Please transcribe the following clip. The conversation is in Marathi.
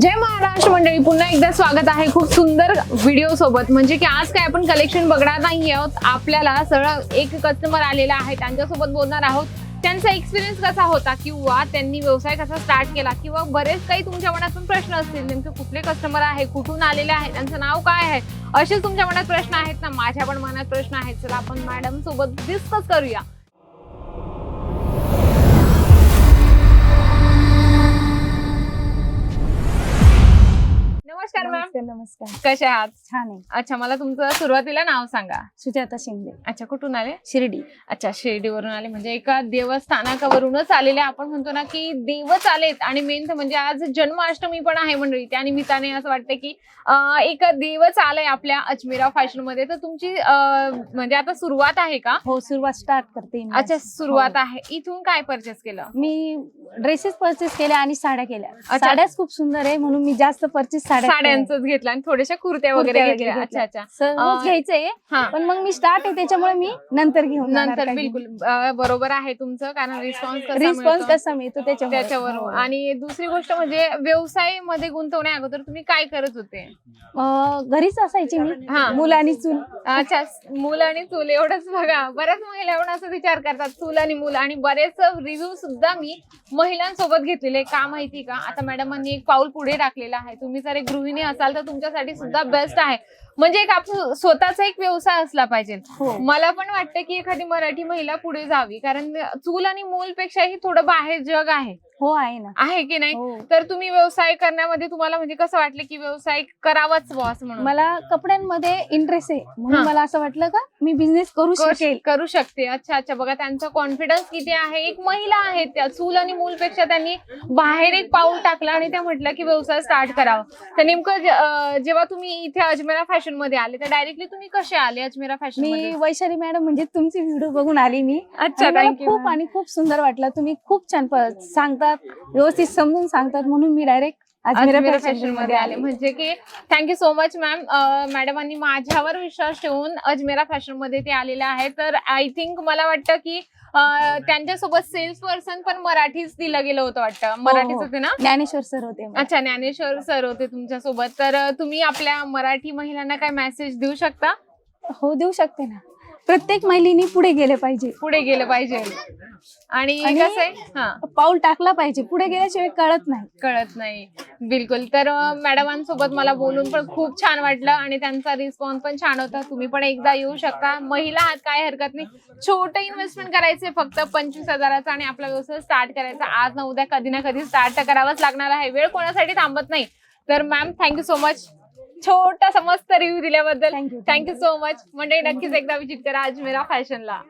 जय महाराष्ट्र मंडळी पुन्हा एकदा स्वागत आहे खूप सुंदर व्हिडिओ सोबत. म्हणजे की आज काय आपण कलेक्शन बघणार नाही आहोत. आपल्याला सरळ एक कस्टमर आलेला आहे. त्यांच्यासोबत बोलणार आहोत. त्यांचा एक्सपिरियन्स कसा होता? किंवा त्यांनी व्यवसाय कसा स्टार्ट केला? किंवा बरेच काही तुमच्या मनात पण प्रश्न असतील. नेमके कुठले कस्टमर आहे? कुठून आलेले आहे? त्यांचं नाव काय आहे? असेच तुमच्या मनात प्रश्न आहेत ना? माझ्या पण मनात प्रश्न आहेत. चला आपण मॅडम सोबत डिस्कस करूया. नमस्कार नमस्कार. कसे आहात? छान आहे. अच्छा मला तुमचं सुरुवातीला नाव सांगा. सुजाता शिंदे. अच्छा कुठून आले? शिर्डी. अच्छा शिर्डीवरून आले. म्हणजे एका देवस्थानकावरूनच आलेले आपण म्हणतो ना की देवच आलेत आणि मेन म्हणजे आज जन्माष्टमी पण आहे मंडळी. त्या निमित्ताने असं वाटतं की एक देवच आलंय आपल्या अजमेरा फॅशनमध्ये तर तुमची म्हणजे आता सुरुवात आहे का? हो सुरुवात स्टार्ट करते. अच्छा सुरुवात हो. आहे. इथून काय परचेस केलं? मी ड्रेसेस परचेस केल्या आणि साड्या केल्या. साड्याच खूप सुंदर आहे म्हणून मी जास्त परचेस साड्या साड्यांच घेतलं आणि थोड्याशा कुर्त्या वगैरे घेतल्या. अच्छा अच्छा. सर्वच घ्यायचंय हा. पण मग मी स्टार्ट आहे त्याच्यामुळे मी नंतर घेऊन नंतर बिलकुल. अं, बरोबर आहे तुमचं कारण रिस्पॉन्स रिस्पॉन्स कसा मिळतो त्याच्यामुळे. त्याच्यावर हो. आणि दुसरी गोष्ट म्हणजे व्यवसायमध्ये गुंतवण्या अगोदर तुम्ही काय करत होते? अं, घरीच असायची मी. हा. मुलं आणि चूल. अच्छा मुलं आणि चूल एवढंच बघा. बऱ्याच महिला पण असं विचार करतात चूल आणि मुलं. आणि बरेच रिव्ह्यू सुद्धा मी महिलांसोबत घेतलेले. का माहिती का? आता मॅडमांनी एक पाऊल पुढे टाकलेलं आहे. तुम्ही जर एक गृहिणी असाल तर तुमच्यासाठी सुद्धा बेस्ट आहे. म्हणजे एक आपला स्वतःचा एक व्यवसाय असला पाहिजे. हो. मला पण वाटतं की एखादी मराठी महिला पुढे जावी. कारण चूल आणि मूल पेक्षाही थोडं बाहेर जग आहे. हो आहे ना. आहे की नाही? हो. तर तुम्ही व्यवसाय करण्यामध्ये तुम्हाला म्हणजे कसं वाटलं की व्यवसाय करावाच बॉस म्हणून? मला कपड्यांमध्ये इंटरेस्ट आहे. म्हणून हा. मला असं वाटलं का मी बिझनेस करू शकेल. शक- करू शकते. अच्छा अच्छा. बघा त्यांचा कॉन्फिडन्स किती आहे? एक महिला आहे त्या चूल आणि मूलपेक्षा त्यांनी बाहेर एक पाऊल टाकलं आणि त्या म्हटलं की व्यवसाय स्टार्ट करावा. तर नेमकं जे- अं, जेव्हा तुम्ही इथे अजमेरा फॅशनमध्ये आले तर डायरेक्टली तुम्ही कसे आले अजमेरा फॅशन मी मध्ये? वैशाली मॅडम म्हणजे तुमची व्हिडिओ बघून आली मी. अच्छा आणि मला थँक्यू खूप आणि खूप सुंदर वाटलं. तुम्ही खूप छान प- सांगतात व्यवस्थित समजून सांगतात म्हणून मी डायरेक्ट अजमेरा फॅशनमध्ये आले. म्हणजे की thank you so much ma'am मॅडमांनी माझ्यावर विश्वास ठेवून अजमेरा फॅशनमध्ये ते आलेले आहेत. तर आय थिंक मला वाटतं की त्यांच्यासोबत सेल्स पर्सन पण मराठीच दिलं गेलं होतं वाटतं. मराठीच हो. होते ना? ज्ञानेश्वर सर होते. अच्छा ज्ञानेश्वर सर होते तुमच्यासोबत तर तुम्ही आपल्या मराठी महिलांना काय मेसेज देऊ शकता? हो देऊ शकते ना. प्रत्येक महिलेनी पुढे गेले पाहिजे. पुढे गेलं पाहिजे. आणि आणि- कसं आहे? हा. पाऊल टाकला पाहिजे. पुढे गेल्याशिवाय कळत नाही. कळत नाही. बिलकुल. तर अं, मॅडमांसोबत मला बोलून पण खूप छान वाटलं आणि त्यांचा रिस्पॉन्स पण छान होता. तुम्ही पण एकदा येऊ शकता. महिला आहात काय हरकत नाही. छोटं इन्व्हेस्टमेंट करायचे फक्त पंचवीस हजाराचा आणि आपला व्यवसाय स्टार्ट करायचा. आज ना उद्या कधी ना कधी स्टार्ट करावाच लागणार आहे. वेळ कोणासाठी थांबत नाही. तर मॅम थँक्यू सो मच छोटासा मस्त रिव्ह्यू दिल्याबद्दल थँक्यू सो मच म्हणजे नक्कीच एकदा विजिट करा. अजमेरा फॅशनला